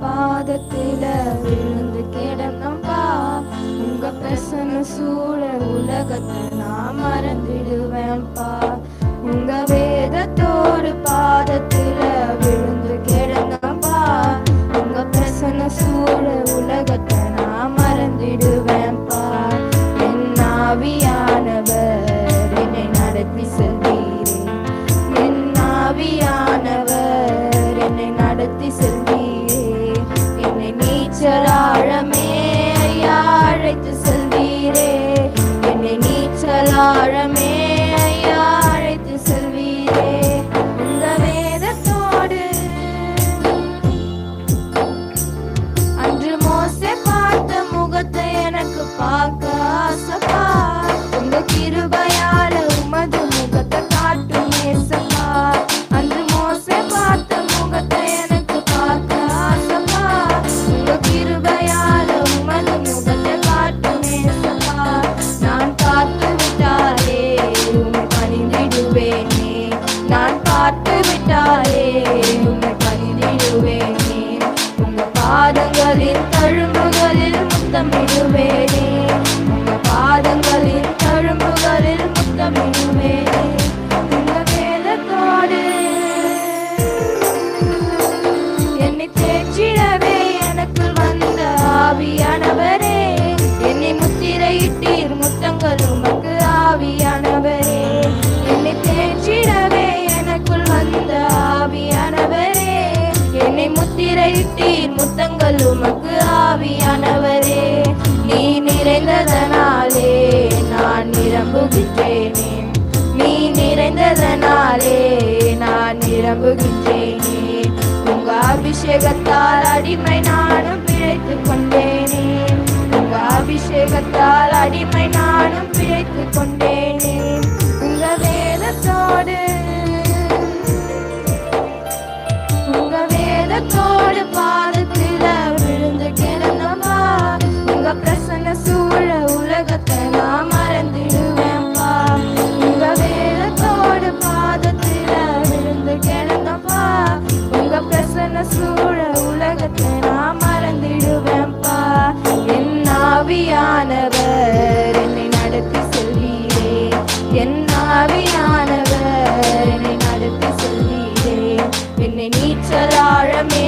பாதத்தில விழுந்து கிடந்தம்பா உங்க பிரசன சூழ உலகத்தை நான் மறந்துட 街道人民。கொள்வேனே நான் பார்த்து விட்டாயே நீ நிறைந்ததனாலே நான் நிரம்புகின்றேனே. உங்க அபிஷேகத்தால் அடிமை நானும் பிழைத்து கொண்டேனே. உங்க அபிஷேகத்தால் அடிமை நானும் பிழைத்து கொண்டேனே. உங்க வேதத்தோடு உங்க வேதத்தோடு பாத என்னை நீச்சல் ஆழமே